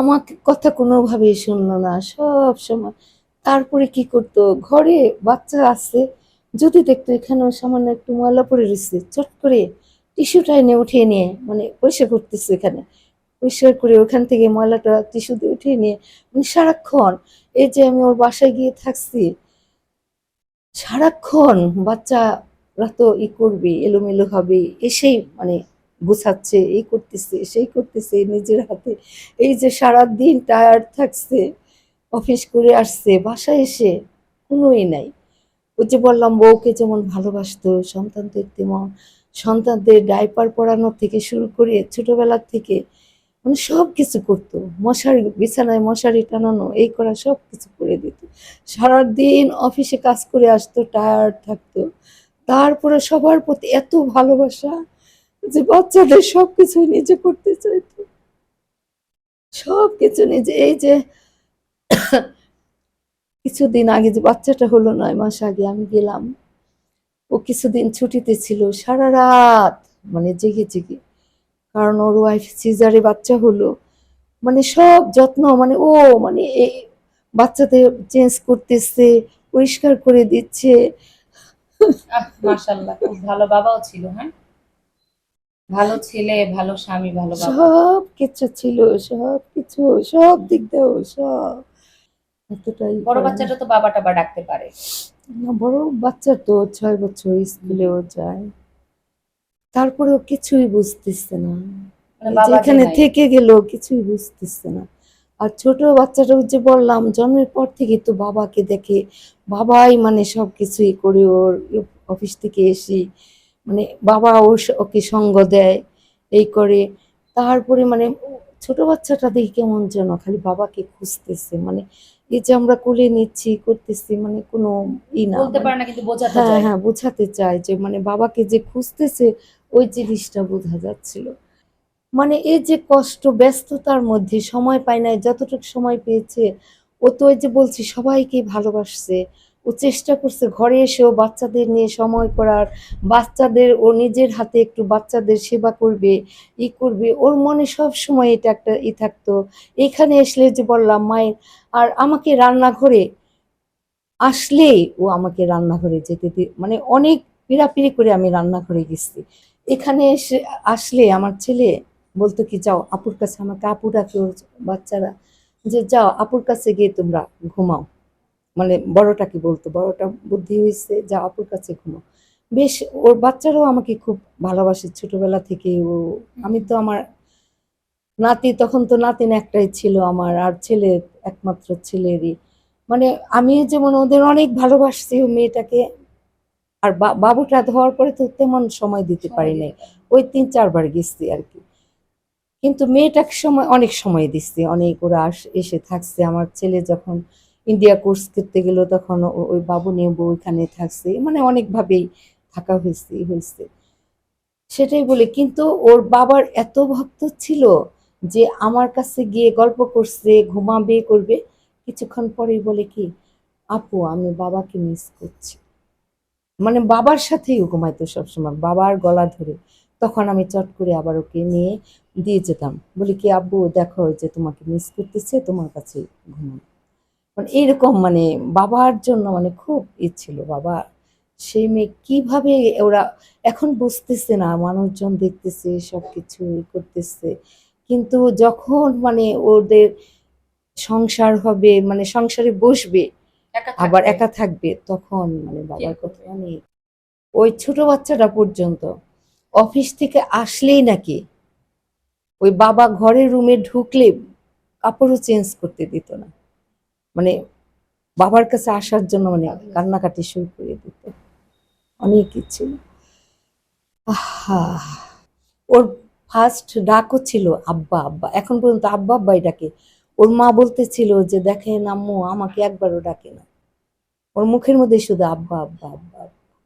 আমাকে কথা কোনোভাবেই শুনলো না, সব সময়। তারপরে কি করতো? ঘরে বাচ্চা আছে, যদি দেখতো এখানে সামান্য একটু ময়লা পড়ে রয়েছে, চট করে টিস্যুটা এনে উঠিয়ে নিয়ে মানে পরিষ্কার করতেছে এখানে। পরিষ্কার করে ওখান থেকে ময়লাটা টিস্যু দিয়ে উঠিয়ে নিয়ে মানে সারাক্ষণ এই যে আমি ওর বাসায় গিয়ে থাকছি, সারাক্ষণ বাচ্চারা তো ই করবে এলোমেলো হবে এসেই মানে গুছাচ্ছে, এই করতেছে, সেই করতেছে, নিজের হাতে। এই যে সারাদিন টায়ার্ড থাকছে অফিস করে আসছে, বাসায় এসে কোনোই নাই। ও যে বললাম, বউকে যেমন ভালোবাসতো, সন্তান তো তেমন। সন্তানদের ডাইপার পরানো থেকে শুরু করে ছোটবেলার থেকে মানে সব কিছু করতো। মশারি, বিছানায় মশারি টানানো, এই করা সব কিছু করে দিত। সারাদিন অফিসে কাজ করে আসতো টায়ার্ড থাকতো। তারপরে সবার প্রতি এত ভালোবাসা যে বাচ্চাদের সব কিছু নিজে করতে চাইতো। সবকিছু নিজে, এই যে কিছুদিন আগে যে বাচ্চাটা হলো নয় মাস আগে আমি গেলাম। ও কিছুদিন ছুটিতে ছিল, সারা রাত মানে জেগে জেগে। কারণ ওর ওয়াইফ সিজারে বাচ্চা হলো। মানে সব যত্ন মানে ও মানে এই বাচ্চাদের চেঞ্জ করতেছে, পরিষ্কার করে দিচ্ছে। মাশাল্লাহ খুব ভালো বাবাও ছিল হ্যাঁ? ভালো ছেলে ভালো স্বামী ভালো সব কিছু ছিল সব কিছু সব দিক দিয়েও সব। এতটাই বড় বাচ্চাটা তো বাবা টাবা ডাকতে পারে। না, বড় বাচ্চা তো ছয় বছর স্কুলেও যায়। তারপরেও কিছুই বুঝতেছে না। মানে এই যে বাবা যে এখানে নাই। থেকে গেল কিছুই বুঝতেছে না। আর ছোট বাচ্চাটা যে বললাম জন্মের পর থেকে তো বাবাকে দেখে বাবাই মানে সব কিছুই করে ওর অফিস থেকে এসে মানে বাবা ওর ওকে সঙ্গ দেয় এই করে। তারপরে মানে ছোট বাচ্চাটা দেখে কেমন যেন খালি বাবাকে খুঁজতেছে। মানে এই যে আমরা কোলে নিচ্ছি করতেছি মানে কোনো ই না বলতে মানে- পারে না কিন্তু বোঝাতে হ্যাঁ হ্যাঁ বোঝাতে চায় যে মানে বাবাকে যে খুঁজতেছে ওই জিনিসটা বোঝা যাচ্ছিল। মানে এই যে কষ্ট ব্যস্ততার মধ্যে সময় পায় নাই যতটুকু সময় পেয়েছে ও তো ওই যে বলছি সবাইকে ভালোবাসছে। ও চেষ্টা করছে ঘরে এসেও বাচ্চাদের নিয়ে সময় করার। বাচ্চাদের ও নিজের হাতে একটু বাচ্চাদের সেবা করবে, ই করবে। ওর মনে সব সময় এটা একটা ই থাকতো। এখানে আসলে যে বললাম, মায়ের, আর আমাকে রান্নাঘরে আসলেই ও আমাকে রান্নাঘরে যেতে মানে অনেক পিড়াপিড়ি করে আমি রান্নাঘরে গেছি। এখানে এসে আসলে আমার ছেলে বলতো কি, যাও, আপুর কাছে আমাকে, আপু ডাকে ওর বাচ্চারা, যে যাও, আপুর কাছে গিয়ে তোমরা ঘুমাও। মানে বড়টাকে বলতো? বড়টা বুদ্ধি হয়েছে যা আপুর কাছে ঘুমাও। বেশ ওর বাচ্চারাও আমাকে খুব ভালোবাসে ছোটবেলা থেকে। ও আমি তো আমার নাতি তখন তো নাতিন একটাই ছিল আমার আর ছেলে একমাত্র ছেলেরই। মানে আমি যেমন ওদের অনেক ভালোবাসছি ওই মেয়েটাকে আর বাবুটা ধোয়ার পরে তো তেমন সময় দিতে পারি নাই। ওই তিন চারবার গেছি আর কি। কিন্তু মেয়েটাকে সময় অনেক সময় দিচ্ছি অনেক ওরা এসে থাকছে। আমার ছেলে যখন ইন্ডিয়া কোর্স করতে গেল তখন ওই বাবু নিয়ে বউ ওইখানে থাকছে। মানে অনেকভাবেই থাকা হয়েছে হয়েছে। সেটাই বলি, কিন্তু ওর বাবার এত ভক্ত ছিল যে আমার কাছে গিয়ে গল্প করছে, ঘুমাবে, করবে। কিছুক্ষণ পরেই বলে কি, আপু, আমি বাবাকে মিস করছি। মানে বাবার সাথেই ঘুমাইতো সবসময়, বাবার গলা ধরে। তখন আমি চট করে আবার ওকে নিয়ে দিয়ে যেতাম। বলি কি আব্বু দেখো যে তোমাকে মিস করতেছে, তোমার কাছে ঘুমাও মানে এইরকম মানে বাবার জন্য মানে খুব ই ছিল বাবা। সেই মেয়ে কীভাবে ওরা এখন বুঝতেছে না মানুষজন দেখতেছে সব কিছু করতেছে। কিন্তু যখন মানে ওদের সংসার হবে মানে সংসারে বসবে একা আবার একা থাকবে তখন মানে বাবার কথা অনেক ওই ছোট বাচ্চাটা পর্যন্ত অফিস থেকে আসলেই নাকি ওই বাবা ঘরের রুমে ঢুকলে কাপড়ও চেঞ্জ করতে দিত না। মানে বাবার কাছে আসার জন্য মানে কান্নাকাটি শুরু করে দিত। অনেক ছিল আহা। ওর ফার্স্ট ডাকও ছিল, আব্বা আব্বা। এখন পর্যন্ত আব্বা, আব্বাই ডাকে। ওর মা বলতেছিল যে, দেখেন আম্মু, আমাকে একবারও ডাকে না। ওর মুখের মধ্যে শুধু আব্বা আব্বা আব্বা।